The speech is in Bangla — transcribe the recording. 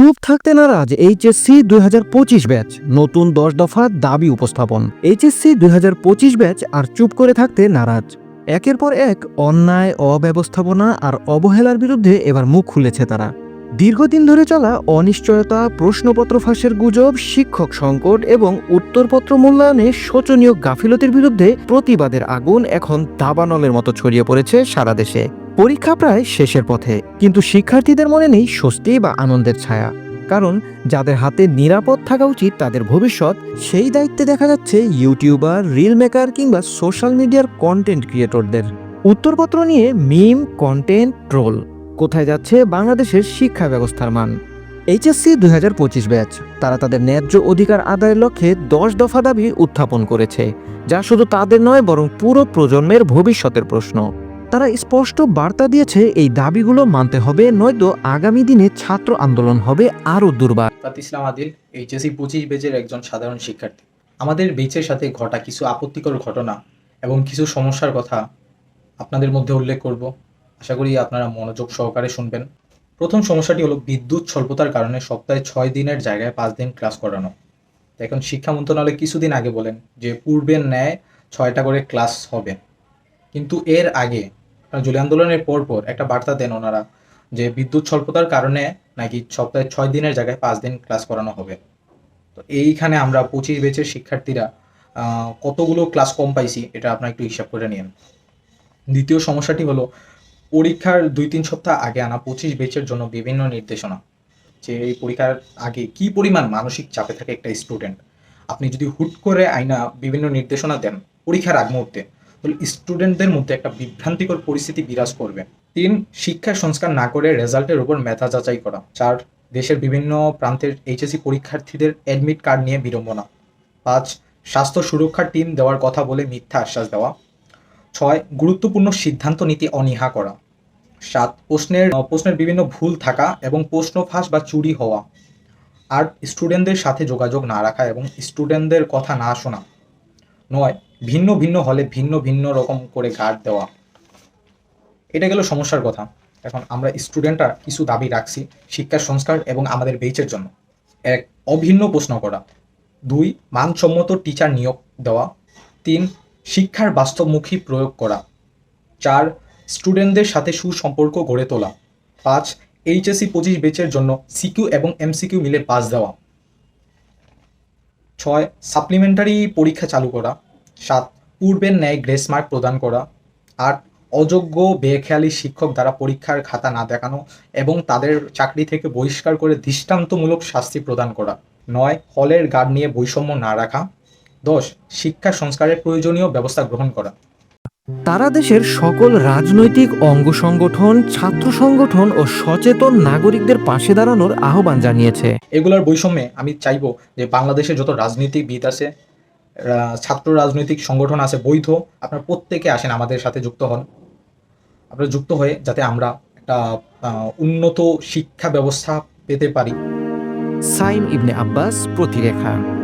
চুপ থাকতে নারাজ এইচএসসি দুই হাজার পঁচিশ ব্যাচ। নতুন দশ দফা দাবি উপস্থাপন। এইচএসসি দুই হাজার পঁচিশ ব্যাচ আর চুপ করে থাকতে নারাজ। একের পর এক অন্যায়, অব্যবস্থাপনা আর অবহেলার বিরুদ্ধে এবার মুখ খুলেছে তারা। দীর্ঘদিন ধরে চলা অনিশ্চয়তা, প্রশ্নপত্র ফাঁসের গুজব, শিক্ষক সংকট এবং উত্তরপত্র মূল্যায়নে শোচনীয় গাফিলতির বিরুদ্ধে প্রতিবাদের আগুন এখন দাবানলের মতো ছড়িয়ে পড়েছে সারা দেশে। পরীক্ষা প্রায় শেষের পথে, কিন্তু শিক্ষার্থীদের মনে নেই স্বস্তি বা আনন্দের ছায়া। কারণ যাদের হাতে নিরাপদ থাকা উচিত তাদের ভবিষ্যৎ, সেই দায়িত্বে দেখা যাচ্ছে ইউটিউবার, রিল মেকার কিংবা সোশ্যাল মিডিয়ার কন্টেন্ট ক্রিয়েটরদের। উত্তরপত্র নিয়ে মিম, কন্টেন্ট, ট্রোল। কোথায় যাচ্ছে বাংলাদেশের শিক্ষা ব্যবস্থার মান? এইচএসসি দুই হাজার পঁচিশ ব্যাচ। তারা তাদের ন্যায্য অধিকার আদায়ের লক্ষ্যে দশ দফা দাবি উত্থাপন করেছে, যা শুধু তাদের নয়, বরং পুরো প্রজন্মের ভবিষ্যতের প্রশ্ন। তারা স্পষ্ট বার্তা দিয়েছে, এই দাবিগুলো মানতে হবে, নয়তো আগামী দিনে ছাত্র আন্দোলন হবে আরও দুর্বার। ইসলাম আদিল এইচএসি পঁচিশ বেজের একজন সাধারণ শিক্ষার্থী। আমাদের বেচের সাথে ঘটা কিছু আপত্তিকর ঘটনা এবং কিছু সমস্যার কথা আপনাদের মধ্যে উল্লেখ করব। আশা করি আপনারা মনোযোগ সহকারে শুনবেন। প্রথম সমস্যাটি হলো বিদ্যুৎ স্বল্পতার কারণে সপ্তাহে ছয় দিনের জায়গায় পাঁচ দিন ক্লাস করানো। এখন শিক্ষা মন্ত্রণালয় কিছুদিন আগে বলেন যে পূর্বের ন্যায় ছয়টা করে ক্লাস হবে। কিন্তু এর আগে জুলি আন্দোলনের পর পর একটা বার্তা দেন ওনারা যে বিদ্যুৎ স্বল্পতার কারণে নাকি সপ্তাহে ছয় দিনের জায়গায় পাঁচ দিন ক্লাস করানো হবে। তো এইখানে আমরা পঁচিশ বেচের শিক্ষার্থীরা কতগুলো ক্লাস কম পাইছি এটা আপনার একটু হিসাব করে নিন দ্বিতীয় সমস্যাটি হলো, পরীক্ষার দুই তিন সপ্তাহ আগে আনা পঁচিশ বেচের জন্য বিভিন্ন নির্দেশনা, যে এই পরীক্ষার আগে কি পরিমাণ মানসিক চাপে থাকে একটা স্টুডেন্ট। আপনি যদি হুট করে আইনা বিভিন্ন নির্দেশনা দেন, পরীক্ষার আগ মুহূর্তে তাহলে স্টুডেন্টদের মধ্যে একটা বিভ্রান্তিকর পরিস্থিতি বিরাজ করবে। তিন, শিক্ষা সংস্কার না করে রেজাল্টের উপর মেধা যাচাই করা। চার, দেশের বিভিন্ন প্রান্তের এইচএসসি পরীক্ষার্থীদের অ্যাডমিট কার্ড নিয়ে বিড়ম্বনা। পাঁচ, স্বাস্থ্য সুরক্ষার টিম দেওয়ার কথা বলে মিথ্যা আশ্বাস দেওয়া। ছয়, গুরুত্বপূর্ণ সিদ্ধান্ত নীতি অনীহা করা। সাত, প্রশ্নের প্রশ্নের বিভিন্ন ভুল থাকা এবং প্রশ্ন ফাঁস বা চুরি হওয়া। আর স্টুডেন্টদের সাথে যোগাযোগ না রাখা এবং স্টুডেন্টদের কথা না শোনা। নয়, ভিন্ন ভিন্ন হলে ভিন্ন ভিন্ন রকম করে গার্ড দেওয়া। এটা গেল সমস্যার কথা। এখন আমরা স্টুডেন্টরা কিছু দাবি রাখছি শিক্ষা সংস্কার এবং আমাদের বেচের জন্য। এক, অভিন্ন প্রশ্ন করা। দুই, মানসম্মত টিচার নিয়োগ দেওয়া। তিন, শিক্ষার বাস্তবমুখী প্রয়োগ করা। চার স্টুডেন্টদের সাথে সুসম্পর্ক গড়ে তোলা। পাঁচ, এইচএসসি পঁচিশ বেচের জন্য সিকিউ এবং এমসিকিউ মিলে পাস দেওয়া। ছয় সাপ্লিমেন্টারি পরীক্ষা চালু করা। সাত, পূর্বের ন্যায় গ্রেস মার্ক প্রদান করা। আট, অযোগ্য, বেখেয়ালি শিক্ষক দ্বারা পরীক্ষার খাতা না দেখানো এবং তাদের চাকরি থেকে বহিষ্কার করে দৃষ্টান্তমূলক শাস্তি প্রদান করা। নয়, হলের গার্ড নিয়ে বৈষম্য না রাখা। দশ, শিক্ষা সংস্কারের প্রয়োজনীয় ব্যবস্থা গ্রহণ করা। তারা দেশের সকল রাজনৈতিক অঙ্গ সংগঠন ছাত্র সংগঠন ও সচেতন নাগরিকদের পাশে দাঁড়ানোর আহ্বান জানিয়েছে। এগুলোর বৈষম্যে আমি চাইব যে বাংলাদেশে যত রাজনৈতিক রাজনীতিবিদ আছে ছাত্র রাজনৈতিক সংগঠন আছে বৈধ আপনারা প্রত্যেকে আসেন আমাদের সাথে যুক্ত হন। আপনারা যুক্ত হয়ে যাতে আমরা একটা উন্নত শিক্ষা ব্যবস্থা পেতে পারি। সাইম ইবনে আব্বাস প্রতিরেখা।